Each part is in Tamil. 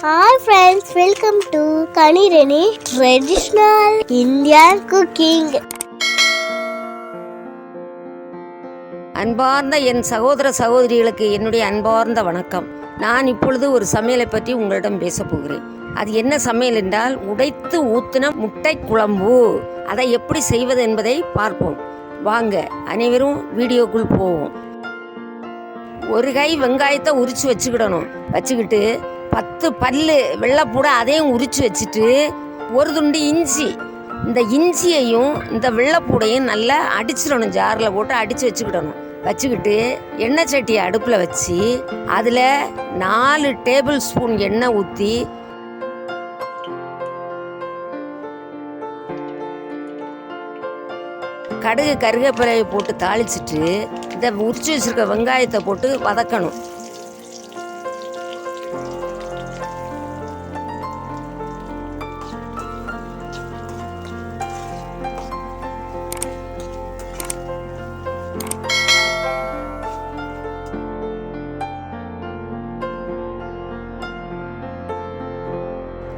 ஹாய் ஃப்ரெண்ட்ஸ் வெல்கம் டு கனிரணி ட்ரெடிஷ்னல் இந்தியன் குக்கிங் அன்பார்ந்த என் சகோதர சகோதரிகளுக்கு என்னுடைய அன்பார்ந்த வணக்கம். நான் இப்பொழுது ஒரு சமையலை பற்றி உங்களிடம் பேசப் போகிறேன். அது என்ன சமையல் என்றால் உடைத்து ஊத்தின முட்டை குழம்பு. அதை எப்படி செய்வது என்பதை பார்ப்போம். வாங்க அனைவரும் வீடியோக்குள் போவோம். ஒரு கை வெங்காயத்தை உரிச்சு வச்சுக்கிடணும். வச்சுக்கிட்டு பத்து பல்லு வெள்ளைப்பூட அதையும் உரித்து வச்சுட்டு ஒரு துண்டு இஞ்சி. இந்த இஞ்சியையும் இந்த வெள்ளைப்பூடையும் நல்லா அடிச்சிடணும் ஜாரில் போட்டு அடித்து வச்சுக்கிடணும். வச்சுக்கிட்டு எண்ணெய் சட்டியை அடுப்பில் வச்சு அதில் நாலு டேபிள் ஸ்பூன் எண்ணெய் ஊற்றி கடுகு கருகப்பிலையை போட்டு தாளிச்சிட்டு இதை உரிச்சு வச்சுருக்க வெங்காயத்தை போட்டு வதக்கணும்.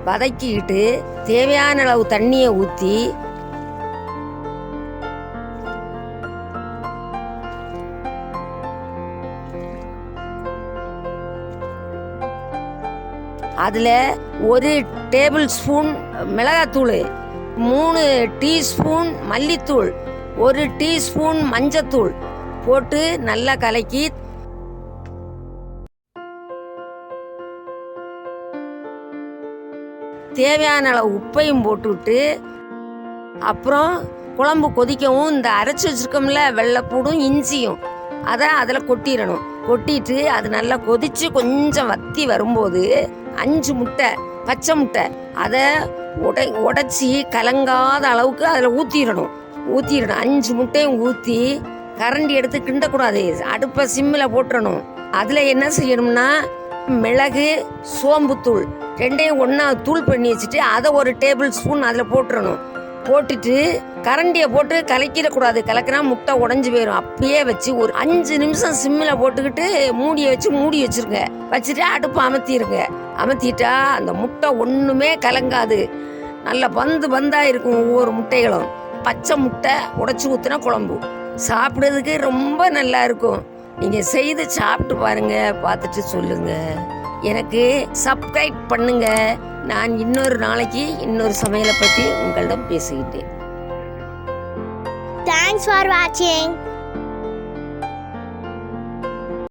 வதக்கிக்கிட்டு தேவையான அளவு தண்ணியை ஊற்றி அதில் ஒரு டேபிள் ஸ்பூன் மிளகாத்தூள் மூணு டீஸ்பூன் மல்லித்தூள் ஒரு டீஸ்பூன் மஞ்சத்தூள் போட்டு நல்லா கலக்கி தேவையான அளவு உப்பையும் போட்டுவிட்டு அப்புறம் குழம்பு கொதிக்கவும் இந்த அரைச்சி வச்சிருக்கோம்ல வெள்ளைப்பூடும் இஞ்சியும் அதை அதில் கொட்டிடணும். கொட்டிட்டு அது நல்லா கொதித்து கொஞ்சம் வத்தி வரும்போது அஞ்சு முட்டை பச்சை முட்டை அதை உடை உடச்சி கலங்காத அளவுக்கு அதில் ஊற்றிடணும் ஊற்றிடணும் அஞ்சு முட்டையும் ஊற்றி கரண்டி எடுத்து கிண்டக்கூடாது. அடுப்பை சிம்மில் போட்டுடணும் அதில் என்ன செய்யணும்னா மிளகு சோம்புத்தூள் ரெண்டையும் ஒன்றா தூள் பண்ணி வச்சுட்டு அதை ஒரு டேபிள் ஸ்பூன் அதில் போட்டுறணும். போட்டுட்டு கரண்டியை போட்டு கலக்கிடக்கூடாது கலக்கினா முட்டை உடஞ்சி போயிடும் அப்படியே வச்சு ஒரு அஞ்சு நிமிஷம் சிம்மில் போட்டுக்கிட்டு மூடியை வச்சு மூடி வச்சுருங்க. வச்சுட்டு அடுப்பு அமர்த்திருங்க அமர்த்திட்டா அந்த முட்டை ஒன்றுமே கலங்காது. நல்ல பந்து பந்தாக இருக்கும் ஒவ்வொரு முட்டைகளும். பச்சை முட்டை உடச்சி ஊற்றுனா குழம்பு. சாப்பிட்றதுக்கு ரொம்ப நல்லா இருக்கும். நீங்கள் செய்து சாப்பிட்டு பாருங்க. பார்த்துட்டு சொல்லுங்கள் எனக்கு சப்ஸ்கிரைப் பண்ணுங்க. நான் இன்னொரு நாளைக்கு இன்னொரு சமையலை பற்றி உங்களிடம் பேசிக்கிட்டேன். தேங்க்ஸ் ஃபார் வாட்சிங்